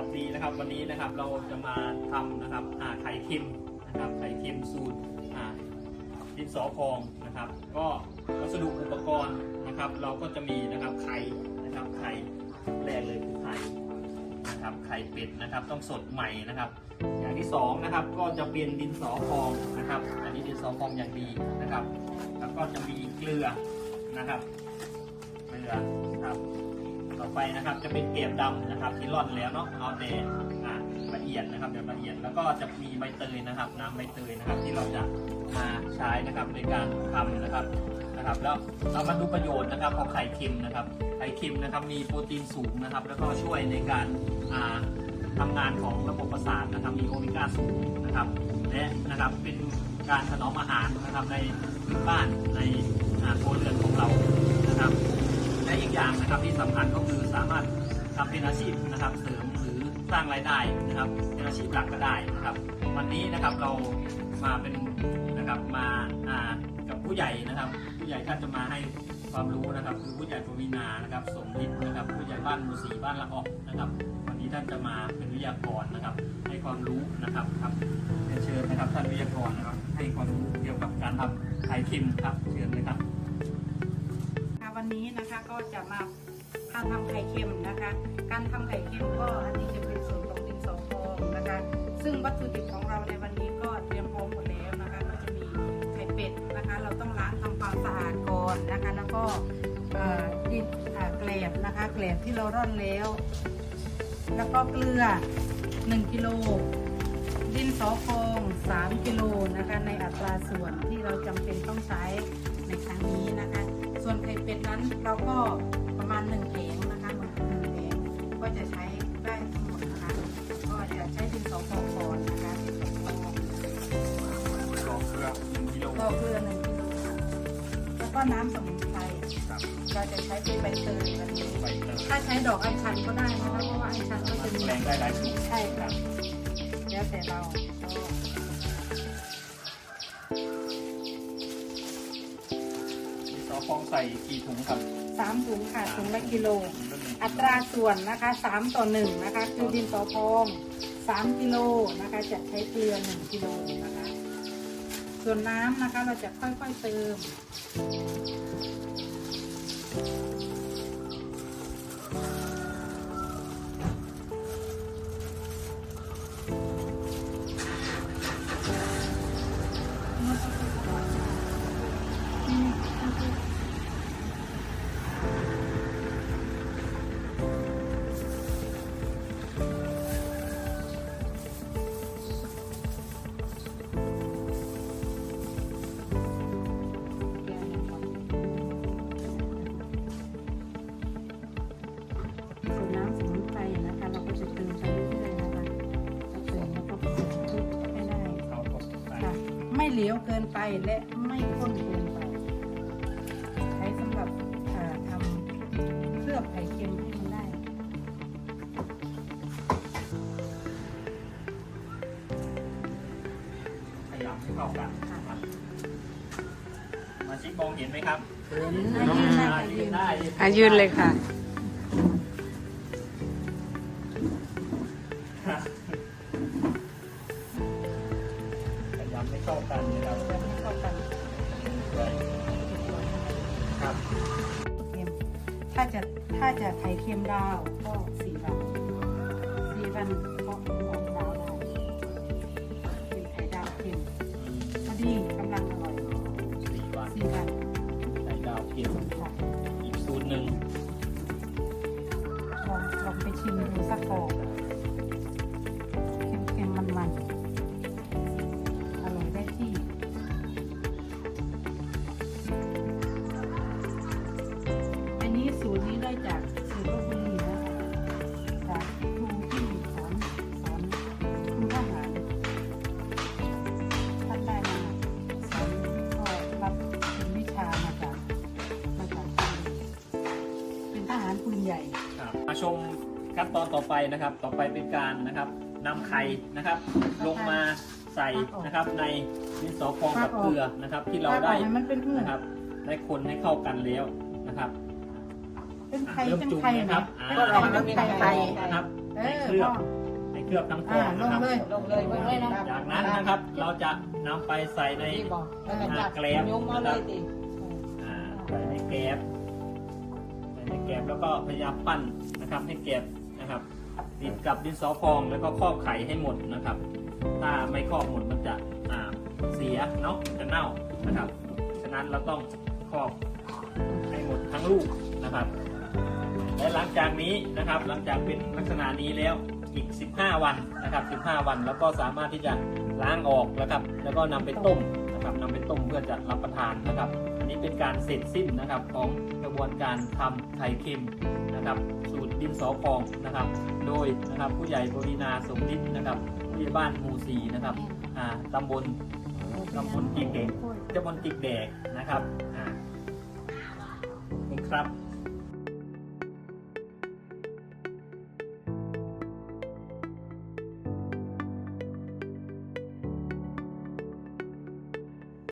วัสดีนะครับ วันนี้นะครับเราจะมาทำนะครับอ่าไข่เค็มนะครับไข่เค็มสูตรดินสอพองนะครับ ก็วัสดุอุปกรณ์นะครับ เราก็จะมีนะครับไข่นะครับไข่แรกเลยคือไข่นะครับไข่เป็ดนะครับต้องสดใหม่นะครับ อย่างที่สองนะครับก็จะเป็นดินสอพองนะครับ อันนี้ดินสอพองอย่างดีนะครับ แล้วก็จะมีเกลือนะครับเกลือนะครับ ต่อไปนะครับ จะเป็นเกลียบดำนะครับ ที่ร่อนแล้วเนาะเอาแต่อ่าละเอียดนะครับเดี๋ยวละเอียดแล้วก็จะมีใบเตยนะครับ น้ำใบเตยนะครับ ที่เราจะมาใช้นะครับในการทำนะครับนะครับ แล้วเรามาดูประโยชน์นะครับของไข่เค็มนะครับ ไข่เค็มนะครับ มีโปรตีนสูงนะครับ แล้วก็ช่วยในการอ่าทำงานของระบบประสาทนะครับ มีโอเมก้าสูงนะครับ และนะครับเป็นการถนอมอาหารนะครับในบ้านในอ่าครัวเรือนของเรา อีกอย่างนะครับที่สำคัญก็คือสามารถทำเป็นอาชีพนะครับเสริมหรือสร้างรายได้นะครับเป็นอาชีพหลักก็ได้นะครับ วันนี้นะครับเรามาเป็นนะครับมาอ่ากับผู้ใหญ่นะครับ ผู้ใหญ่ท่านจะมาให้ความรู้นะครับคือผู้ใหญ่ปวีนานะครับสมฤทธิ์นะครับ ผู้ใหญ่บ้านหมู่สีบ้านละออกนะครับ วันนี้ท่านจะมาเป็นวิทยากรนะครับ ให้ความรู้นะครับครับเรียนเชิญนะครับท่านวิทยากรนะครับ ให้ความรู้เกี่ยวกับการทำไข่เค็มครับเชิญเลยครับ นี้นะคะก็จะมาการทำไข่เค็มนะคะ การทำไข่เค็มก็อันนี้จะเป็นส่วนของดินสอพองนะคะ ซึ่งวัตถุดิบของเราในวันนี้ก็เตรียมพร้อมหมดแล้วนะคะ ก็จะมีไข่เป็ดนะคะ เราต้องล้างทำความสะอาดก่อนนะคะ แล้วก็ดินแกลบนะคะแกลบที่เราร่อนแล้ว แล้วก็เกลือ 1กิโลดินสอพอง 3กิโลนะคะในอัตราส่วนที่เราจำเป็นต้องใช้ในครั้งนี้นะคะ ส่วนไข่เป็ดนั้นเราก็ประมาณ1แผงนะคะหนึ่งหนึ่งแผงก็จะใช้ได้ทั้งหมดนะคะ ก็จะใช้ดินสอพองก่อนนะคะดินสอพองสองเกลือหนึ่งกิโลก็เกลือหนึ่งกิโลค่ะแล้วก็น้ำสมุนไพรครับเราจะใช้เป็นใบเตยแบบนี้ใบเตยถ้าใช้ดอกอัญชันก็ได้นะคะเพราะว่าอัญชันก็จะมีแรงได้หลายสูตรใช่ค่ะแล้วแต่เรา ใส่กี่ถุงครับสามถุงค่ะถุงละกิโลถุงละหนึ่งอัตราส่วนนะคะสามต่อหนึ่งนะคะคือดินสอพองสามกิโลนะคะจะใช้เกลือหนึ่งกิโลนะคะ ส่วนน้ำนะคะเราจะค่อยๆเติม เหลวเกินไปและไม่ข้นเกินไป ใช้สำหรับอ่าทำเคลือบไข่เค็มให้มันได้ ขยำให้เข้ากันนะครับมาชิกมองเห็นไหมครับเห็นนะยืนได้ค่ะยืนได้อายืนเลยค่ะำให้เข้ากันนะครับจะให้เข้ากันครับเค็มถ้าจะถ้าจะไข่เค็มดาวก็สี่วันสี่วันก็ออกดาวได้เป็นไข่ดาวเค็มพอดีกำลังอร่อยสี่วันสี่วันใส่ดาวเค็มอีกสูตรหนึ่งลองลองไปชิมดูสักฟอง สูตรนี้ได้จากสูตรลบบุรีนะคะจากครูที่สอนสอนคุณทหารท่านได้มาสอนก็รับเป็นวิชามาจากมาจากเป็นทหารปืนใหญ่ ครับมาชมขั้นตอนต่อไปนะครับ ต่อไปเป็นการนะครับนำไข่นะครับ ลงมาใส่นะครับในดินสอพองกับเกลือนะครับ ที่เราได้ให้มันเป็นหื่นนะครับ ได้คนให้เข้ากันแล้วนะครับ เป็นไข่เริ่มเป็นจุ่มไข่นะครับนะอ่าเป็นไข่เป็นไข่นะครับเอในอเครื่องลือบให้เคลือบทั้งฟองลนะงครับ เลยลงเลยเบิ่งเลยนะจากนั้นนะครับเราจะนำไปใส่ในนี่บอกแล้วก็จับแกลบยงมาเลยติอ่าใส่ในแกบใส่ในแกบแล้วก็พยายามปั้นนะครับให้แกบนะครับติดกับดินสอพองแล้วก็ครอบไข่ให้หมดนะครับ ถ้าไม่ครอบหมดมันจะอ่าเสียเนาะจะเน่านะครับ ฉะนั้นเราต้องครอบให้หมดทั้งลูกนะครับ และหลังจากนี้นะครับ หลังจากเป็นลักษณะนี้แล้วอีก 15 วันนะครับ 15 วันแล้วก็สามารถที่จะล้างออกแล้วครับ แล้วก็นำไปต้มนะครับนำไปต้มเพื่อจะรับประทานนะครับ อันนี้เป็นการเสร็จสิ้นนะครับของกระบวนการทำไข่เค็มนะครับ สูตรดินสอพองนะครับ โดยนะครับผู้ใหญ่บรินาสมฤทธิ์นะครับผู้ใหญ่บ้านหมู่สีนะครับอ่าตำบลตำบลจิกเด็กตำบลจิกแดกนะครับอ่าขอบคุณครับ